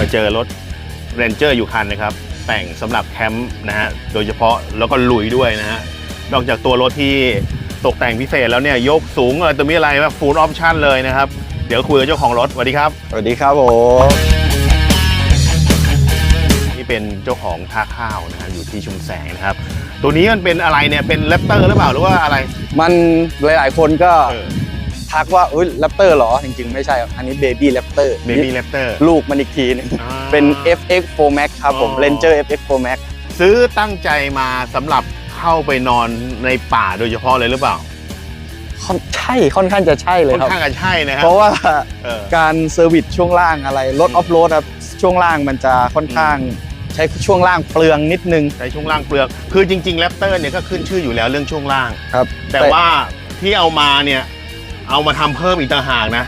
มาเจอรถเรนเจอร์อยู่คันนะครับ แต่งสำหรับแคมป์นะฮะโดยเฉพาะแล้วก็ลุยด้วยนะฮะนอกจากตัวรถที่ตกแต่งพิเศษแล้วเนี่ยยกสูงอะไรตัวมีอะไรแบบฟูลออปชั่นเลยนะครับ เดี๋ยวคุยกับเจ้าของรถสวัสดีครับ สวัสดีครับผมนี่เป็นเจ้าของท่าข้าวนะฮะอยู่ที่ชุมแสงนะครับ ตัวนี้มันเป็นอะไรเนี่ยเป็นแรปเตอร์หรือเปล่าหรือว่าอะไร มันหลาย ๆ คนก็เออ ทักว่าอุ้ยแรปเตอร์หรอ จริงๆ ไม่ใช่ครับอันนี้เบบี้แรปเตอร์เบบี้แรปเตอร์ลูกมันอีกทีหนึงเป็น FX 4 Max ครับผมอ๋อ Ranger FX 4 Max ซื้อตั้งใจมาสำหรับเข้าไปนอนในป่าโดยเฉพาะเลยหรือเปล่าค่อนใช่ค่อนข้างจะใช่เลยค่อนครับข้างจะใช่นะครัเพราะว่าเออการเซอร์วิสช่วงล่างอะไรรถออฟโรดครับช่วงล่างมันจะค่อนข้างใช้ช่วงล่างเปลืองนิดนึงใช้ช่วงล่างเปลือกคือจริงๆแรปเตอร์เนี่ยก็ขึ้นชื่ออยู่แล้วเรื่องช่วงล่างครับ แต่ว่าที่เอามาเนี่ย เอามาทำเพิ่มอีกต่างหากนะ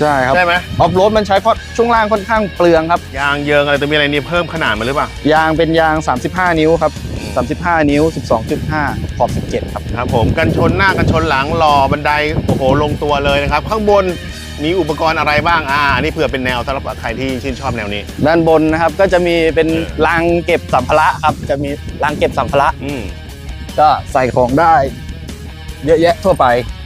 ใช่ครับใช่ไหมออฟโรดมันใช้เพราะช่วงล่างค่อนข้างเปลืองครับ ยางเยิงอะไรตัวมีอะไรนี่เพิ่มขนาดมาหรือเปล่า ยางเป็นยาง 35 นิ้วครับ 35 นิ้ว 12.5 ขอบ 17 ครับ ครับผมกันชนหน้ากันชนหลังรอบันไดโอ้โหลงตัวเลยนะครับ ข้างบนมีอุปกรณ์อะไรบ้างอ่าอันนี่เผื่อเป็นแนวสำหรับใครที่ชื่นชอบแนวนี้ ด้านบนนะครับก็จะมีเป็นเออรางเก็บสัมภาระครับ จะมีรางเก็บสัมภาระ อืมก็ใส่ของได้ เยอะแยะทั่วไปสองลัง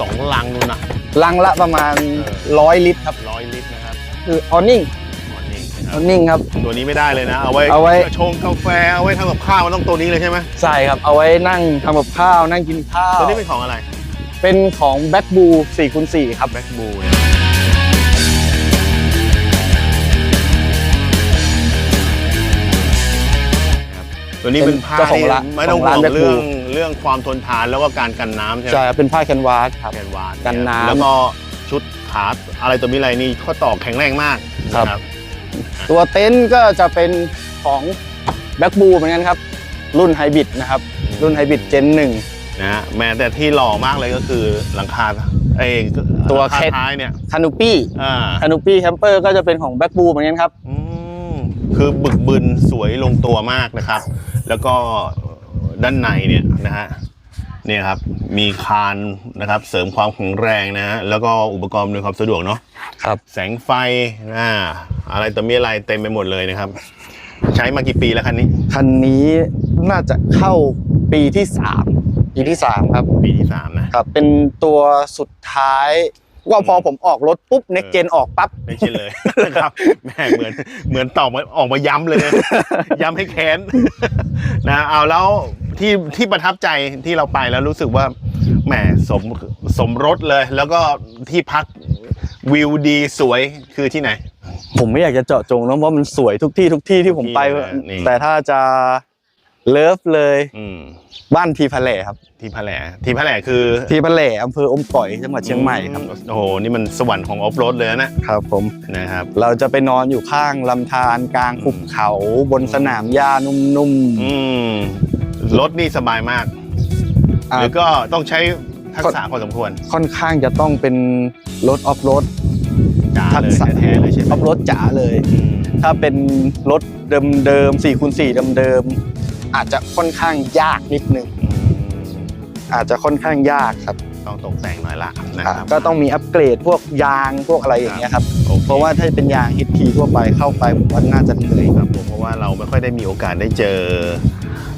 สองลังนู่นนะ ลังละประมาณเอ100ลิตรครับร้อยลิตรนะครับ คือออนิ่งหมอนนี่นะคอรับอนิ่งครับ ตัวนี้ไม่ได้เลยนะ เอาไว้เอาไว้ชงกาแฟ เอาไว้ทำกับข้าวมันต้องตัวนี้เลยใช่ไหมใช่ครับ เอาไว้นั่งทำกับข้าว นั่งกินข้าว ตัวนี้เป็นของอะไร เป็นของแบ็คบู4คูณ4ครับแบ็กบูเนี่ย ตัวนี้เป็นผ้าเจ้าของที่ร้านไม่ต้องของห่ร้าวนง Black เรื่อง Bull เรื่องความทนทานแล้วก็การกันน้ำใช่ไหมใช่ครับเป็นผ้าแคนวาสครับ แคนวานกันน้ำแล้วก็ชุดขาอะไรตัวมีอะไรนี่ข้อต่อแข็งแรงมากครับ นะตัวเต็นท์ก็จะเป็นของแบ็คบูเหมือนกันครับ รุ่นไฮบริดนะครับ รุ่นไฮบริดเจนหนึ่ง นะฮะแม้แต่ที่หล่อมากเลยก็คือหลังคาไอ้ตัวหลังคาเคสท้ายเนี่ยคานูปี้อ่าคานูปี้แคมเปอร์ก็จะเป็นของแบ็คบูเหมือนกันครับ อืมคือบึกบึนสวยลงตัวมากนะครับ แล้วก็ด้านในเนี่ยนะฮะเนี่ยครับมีคานนะครับเสริมความแข็งแรงนะฮะแล้วก็อุปกรณ์อำนวยความสะดวกเนาะครับ แสงไฟอ่าอะไรต่อมีอะไรเต็มไปหมดเลยนะครับ ใช้มากี่ปีแล้วคันนี้ คันนี้น่าจะเข้าปีที่3ปีที่3ครับ ปีที่สามนะครับ เป็นตัวสุดท้าย ว่าพอผมออกรถปุ๊บเน็กเจนออกปั๊บไม่ใช่เลยนะครับแหม่เหมือนเหมือนตอบมาออกมาย้ำเลยนะย้ำให้แค้นนะเอาแล้วที่ที่ประทับใจที่เราไปแล้วรู้สึกว่าแหมสมสมรสเลย แล้วก็ที่พักวิวดีสวยคือที่ไหน ผมไม่อยากจะเจาะจงนะเพราะมันสวยทุกที่ทุกที่ที่ผมไปที่นะนี่แต่ถ้าจะ เลิฟเลย อืมบ้านทีพะแหล่ครับ ที่พะแหลที่พะแหลคือทีพะแหล่อำเภออมก๋อยจังหวัดเชียงใหม่ครับโอ้โหนี่มันสวรรค์ของออฟโรดเลยนะครับ ผมนะครับ เราจะไปนอนอยู่ข้างลำธารกลางหุบเขาบนสนามหญ้านุ่มอืมรถนี่สบายมากๆอ่าหรือก็ต้องใช้ทักษะพอสมควรค่อนข้างจะต้องเป็นรถออฟโรดจ๋าทัเลกยษะแท้ๆเลยใช่ไหมออฟโรดจ๋าเลย อืมถ้าเป็นรถเดิมๆ4คูณ4เดิมๆ อาจจะค่อนข้างยากนิดนึงอืมอาจจะค่อนข้างยากครับ ต้องตกแต่งหน่อยละนะอ่าครับ ก็ต้องมีอัปเกรดพวกยางพวกอะไรอย่างเงี้ยครับ โอคเพราะว่าถ้าเป็นยาง HT ทั่วไปเข้าไปผมว่าน่าจะเหนื่อยครับผมเพราะว่าเราไม่ค่อยได้มีโอกาสได้เจอ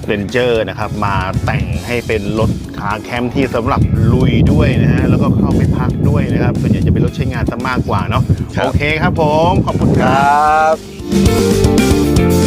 เรนเจอร์นะครับ มาแต่งให้เป็นรถคาร์แคมป์ที่สำหรับลุยด้วยนะฮะแล้วก็เข้าไปพักด้วยนะครับส่วนใหญ่จะเป็นรถใช้งานซะมากกว่าเนาะครับ โอเคครับผมขอบคุณคครับรับ